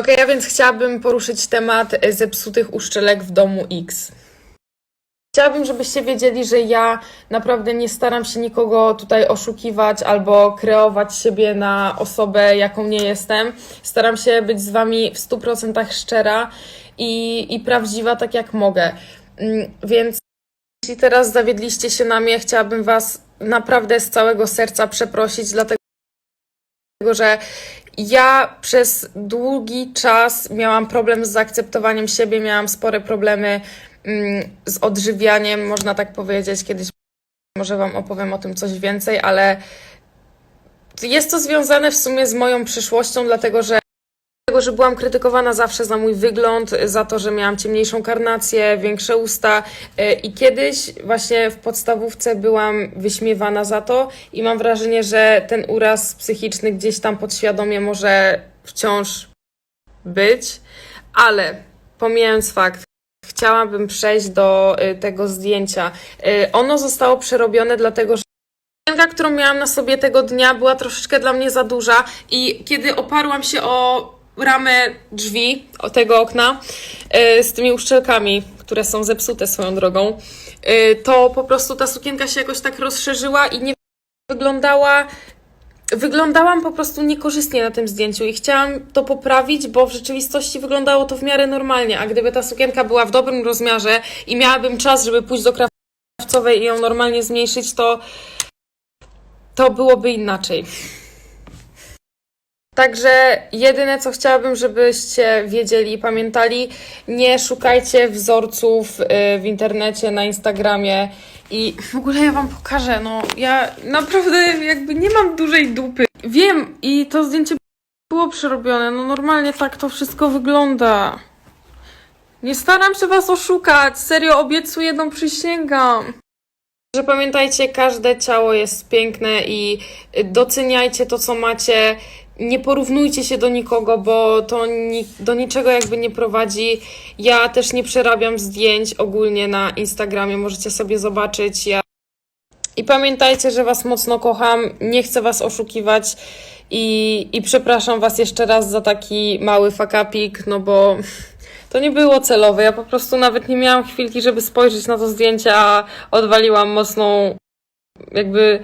Okej, a więc chciałabym poruszyć temat e, zepsutych uszczelek w domu X. Chciałabym, żebyście wiedzieli, że ja naprawdę nie staram się nikogo tutaj oszukiwać albo kreować siebie na osobę, jaką nie jestem. Staram się być z wami w 100% szczera i, i prawdziwa, tak jak mogę. Mm, Więc jeśli teraz zawiedliście się na mnie, chciałabym was naprawdę z całego serca przeprosić, dlatego że ja przez długi czas miałam problem z zaakceptowaniem siebie, miałam spore problemy mm, z odżywianiem, można tak powiedzieć. Kiedyś może Wam opowiem o tym coś więcej, ale jest to związane w sumie z moją przyszłością, dlatego że dlatego, że byłam krytykowana zawsze za mój wygląd, za to, że miałam ciemniejszą karnację, większe usta y, i kiedyś właśnie w podstawówce byłam wyśmiewana za to i mam wrażenie, że ten uraz psychiczny gdzieś tam podświadomie może wciąż być, ale pomijając fakt, chciałabym przejść do y, tego zdjęcia. Y, Ono zostało przerobione dlatego, że którą miałam na sobie tego dnia, była troszeczkę dla mnie za duża i kiedy oparłam się o ramę drzwi, o tego okna, y, z tymi uszczelkami, które są zepsute swoją drogą, y, to po prostu ta sukienka się jakoś tak rozszerzyła i nie wyglądała. Wyglądałam po prostu niekorzystnie na tym zdjęciu i chciałam to poprawić, bo w rzeczywistości wyglądało to w miarę normalnie. A gdyby ta sukienka była w dobrym rozmiarze i miałabym czas, żeby pójść do krawcowej i ją normalnie zmniejszyć, to to byłoby inaczej. Także jedyne, co chciałabym, żebyście wiedzieli i pamiętali, nie szukajcie wzorców y, w internecie, na Instagramie i w ogóle ja wam pokażę, no ja naprawdę jakby nie mam dużej dupy. Wiem i to zdjęcie było przerobione, no normalnie tak to wszystko wygląda. Nie staram się was oszukać, serio obiecuję, no przysięgam. Że pamiętajcie, każde ciało jest piękne i doceniajcie to, co macie. Nie porównujcie się do nikogo, bo to ni do niczego jakby nie prowadzi. Ja też nie przerabiam zdjęć ogólnie na Instagramie, możecie sobie zobaczyć. Ja... I pamiętajcie, że Was mocno kocham, nie chcę Was oszukiwać i, i przepraszam Was jeszcze raz za taki mały fakapik, no bo to nie było celowe. Ja po prostu nawet nie miałam chwilki, żeby spojrzeć na to zdjęcie, a odwaliłam mocną, jakby